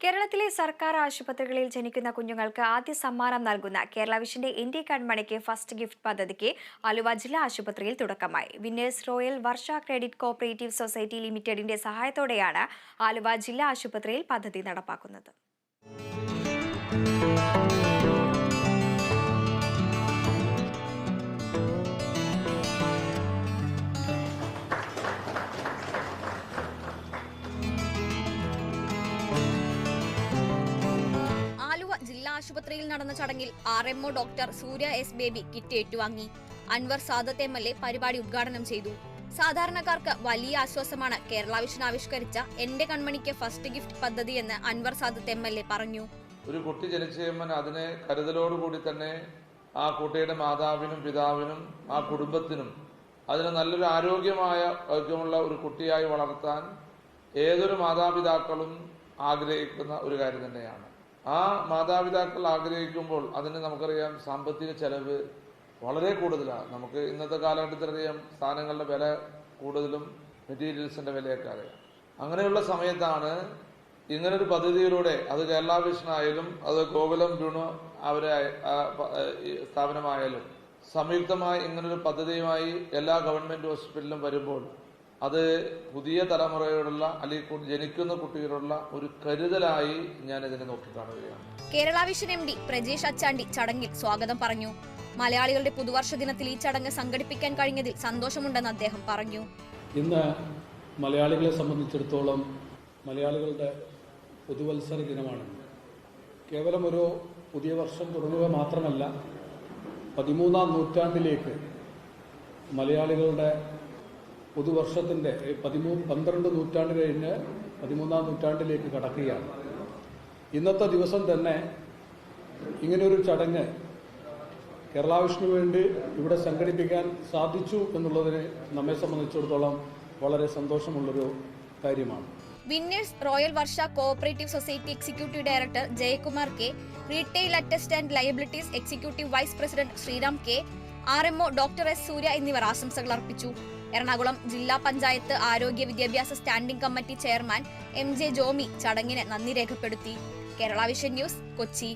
കേരളത്തിലെ സർക്കാർ ആശുപത്രികളിൽ ജനിക്കുന്ന കുഞ്ഞുങ്ങൾക്ക് ആദ്യ സമ്മാനം നൽകുന്ന കേരള വിഷന്റെ ഇന്ത്യ കൺമണിക്ക് ഫസ്റ്റ് ഗിഫ്റ്റ് പദ്ധതിക്ക് ആലുവ ജില്ലാ ആശുപത്രിയിൽ തുടക്കമായി. Winners royal Varsha credit cooperative society ലിമിറ്റഡിന്റെ സഹായത്തോടെയാണ് ആലുവ ജില്ലാ ആശുപത്രിയിൽ പദ്ധതി നടപ്പാക്കുന്നത്. ആശുപത്രിയിൽ നടന്ന ചടങ്ങിൽ R M O doctor Surya S baby kit ഏറ്റുവാങ്ങി. Anwar Sadath M L A പരിപാടി ഉദ്ഘാടനം ചെയ്തു. സാധാരണക്കാർക്ക് വലിയ ആശ്വാസമാണ് കേരള വിഷൻ ആവിഷ്കരിച്ച എന്റെ കൺമണിക്ക് ഫസ്റ്റ് ഗിഫ്റ്റ് പദ്ധതി എന്ന് Anwar Sadath M L A പറഞ്ഞു. ഒരു കുട്ടി ജനിച്ചു അതിനെ കരുതലോടുകൂടി തന്നെ ആ കുട്ടിയുടെ മാതാവിനും പിതാവിനും ആ കുടുംബത്തിനും അതിന് നല്ലൊരു ആരോഗ്യമായ ആരോഗ്യമുള്ള ഒരു കുട്ടിയായി വളർത്താൻ ഏതൊരു മാതാപിതാക്കളും ആഗ്രഹിക്കുന്ന ഒരു കാര്യം തന്നെയാണ്. ആ മാതാപിതാക്കൾ ആഗ്രഹിക്കുമ്പോൾ അതിന് നമുക്കറിയാം സാമ്പത്തിക ചെലവ് വളരെ കൂടുതലാണ്. നമുക്ക് ഇന്നത്തെ കാലഘട്ടത്തിൽ അറിയാം സാധനങ്ങളുടെ വില കൂടുതലും മെറ്റീരിയൽസിന്റെ വിലയൊക്കെ അറിയാം. അങ്ങനെയുള്ള സമയത്താണ് ഇങ്ങനൊരു പദ്ധതിയിലൂടെ അത് കേരള വിഷൻ അത് ഗോകുലം ബ്യൂണോ അവരെ സ്ഥാപനമായാലും സംയുക്തമായി ഇങ്ങനൊരു പദ്ധതിയുമായി എല്ലാ ഗവൺമെന്റ് ഹോസ്പിറ്റലിലും വരുമ്പോൾ അത് പുതിയ തലമുറയോടുള്ള അല്ലെങ്കിൽ ജനിക്കുന്ന കുട്ടികളോടുള്ള ഒരു കരുതലായി ഞാൻ ഇതിനെ നോക്കിക്കാണുകയാണ്. Kerala vision M D Prajesh Achandi ചടങ്ങിൽ സ്വാഗതം പറഞ്ഞു. മലയാളികളുടെ പുതുവർഷ ദിനത്തിൽ ഈ ചടങ്ങ് സംഘടിപ്പിക്കാൻ കഴിഞ്ഞതിൽ സന്തോഷമുണ്ടെന്ന് അദ്ദേഹം പറഞ്ഞു. ഇന്ന് മലയാളികളെ സംബന്ധിച്ചിടത്തോളം മലയാളികളുടെ പുതുവത്സര ദിനമാണ്. കേവലം ഒരു പുതിയ വർഷം തുടങ്ങുക മാത്രമല്ല പതിമൂന്നാം നൂറ്റാണ്ടിലേക്ക് മലയാളികളുടെ പുതുവർഷത്തിന്റെ പതിമൂ പന്ത്രണ്ട് നൂറ്റാണ്ട് കഴിഞ്ഞ് പതിമൂന്നാം നൂറ്റാണ്ടിലേക്ക് കടക്കുകയാണ്. ഇന്നത്തെ ദിവസം തന്നെ ഇങ്ങനൊരു ചടങ്ങ് കേരളാവിഷ്ണു വേണ്ടി ഇവിടെ സംഘടിപ്പിക്കാൻ സാധിച്ചു എന്നുള്ളതിന് നമ്മെ സംബന്ധിച്ചിടത്തോളം വളരെ സന്തോഷമുള്ളൊരു കാര്യമാണ്. Winners royal Varsha cooperative society executive director Jayakumar K retail attest and liabilities executive vice president Sreeram K R M O doctor S Surya എന്നിവർ ആശംസകൾ അർപ്പിച്ചു. എറണാകുളം ജില്ലാ പഞ്ചായത്ത് ആരോഗ്യ വിദ്യാഭ്യാസ standing committee chairman M J Jomy ചടങ്ങിന് നന്ദി രേഖപ്പെടുത്തി. Kerala vision news Kochi.